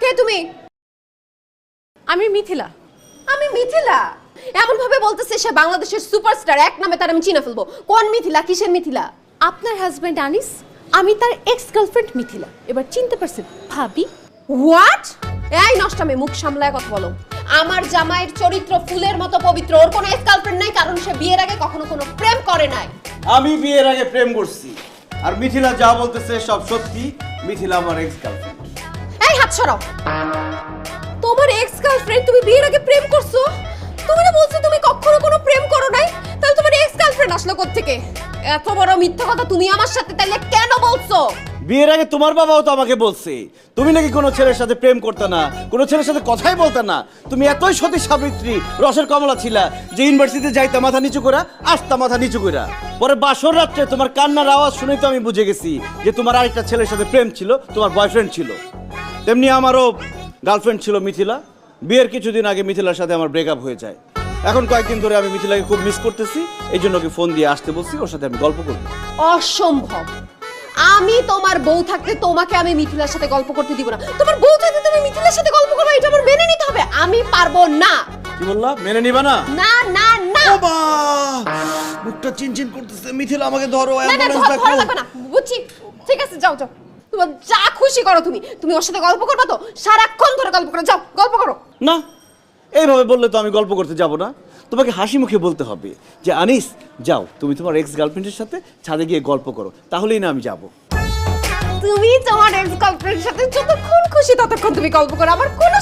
কে তুমি? আমি মিথিলা। আমি মিথিলা? এমন ভাবে বলতেছে সে বাংলাদেশের সুপারস্টার এক নামে তার আমি চিনে ফেলব। কোন মিথিলা? কিসের মিথিলা? আপনার হাজব্যান্ড আনিস আমি তার এক্স গার্লফ্রেন্ড মিথিলা। এবার চিনতে পারছেন ভাবি? হোয়াট এই নষ্টামে মুখ সামলায় কথা বলো। আমার জামাইয়ের চরিত্র ফুলের মতো পবিত্র ওর কোনো এক্স গার্লফ্রেন্ড নাই কারণ সে বিয়ের আগে কখনো কোনো প্রেম করে নাই। আমি বিয়ের আগে প্রেম করছি। আর মিথিলা যা বলতেছে সব সত্যি মিথিলা আমার এক্স গার্লফ্রেন্ড সরাও তোমার এক্স গার্লফ্রেন্ড তুমি বিয়ের আগে প্রেম করছ? তুমি না বলছো তুমি কখনো কোনো প্রেম করো নাই। তাহলে তোমার এক্স গার্লফ্রেন্ড আসলো থেকে এত বড় মিথ্যা কথা তুমি আমার সাথে তাহলে কেন বলছো? বিয়ের আগে তোমার বাবাও তো আমাকে বলছে। তুমি নাকি কোনো ছেলের সাথে প্রেম করতে না, কোনো ছেলের সাথে কথাই বলতে না। তুমি এতই সতী সাবিত্রী, রসের কমলা ছিলা যে ইউনিভার্সিটিতে যাইতা মাথা নিচু করা আসতা মাথা নিচু করা পরে বাসর রাত্রে তোমার কান্নার আওয়াজ শুনেই তো আমি বুঝে গেছি যে তোমার আরেকটা ছেলের সাথে প্রেম ছিল, তোমার বয়ফ্রেন্ড ছিল। তেমনি আমারও গার্লফ্রেন্ড ছিল মিথিলা। বিয়ের কিছুদিন আগে মিথিলার সাথে আমার ব্রেকআপ হয়ে যায়। এখন কয়েকদিন ধরে আমি মিথিলাকে খুব মিস করতেছি এই জন্য ওকে ফোন দিয়ে আসতে বলছি ওর সাথে আমি গল্প করব। অসম্ভব। আমি তোমার বউ থাকতে তোমাকে আমি মিথিলার সাথে গল্প করতে দিব না। তোমার বউ থাকতে তুমি মিথিলার সাথে গল্প করবে এটা আমার মেনে নিতে হবে। আমি পারব না। কি বললা? মেনে নিবা না? না না না। বাবা মুখটা চিনচিন করতেছে মিথিলা আমাকে ধরো না না অ্যাম্বুলেন্স ডাকো ধরা লাগবে না। বুঝছি। ঠিক আছে যাও যাও। তোমার যা খুশি করো তুমি। তুমি ওর সাথে গল্প করবা তো? সারাক্ষণ ধরে গল্প করো। যাও গল্প করো। না এইভাবে বললে তো আমি গল্প করতে যাব না। তোমাকে হাসি মুখে বলতে হবে যে আনিস যাও তুমি তোমার এক্স গার্লফ্রেন্ডের সাথে ছাদে গিয়ে গল্প করো। তাহলেই না আমি যাব। তুমি তোমার এক্স গার্লফ্রেন্ডের সাথে যতক্ষণ খুশি ততক্ষণ তুমি গল্প করো। আমার কোনো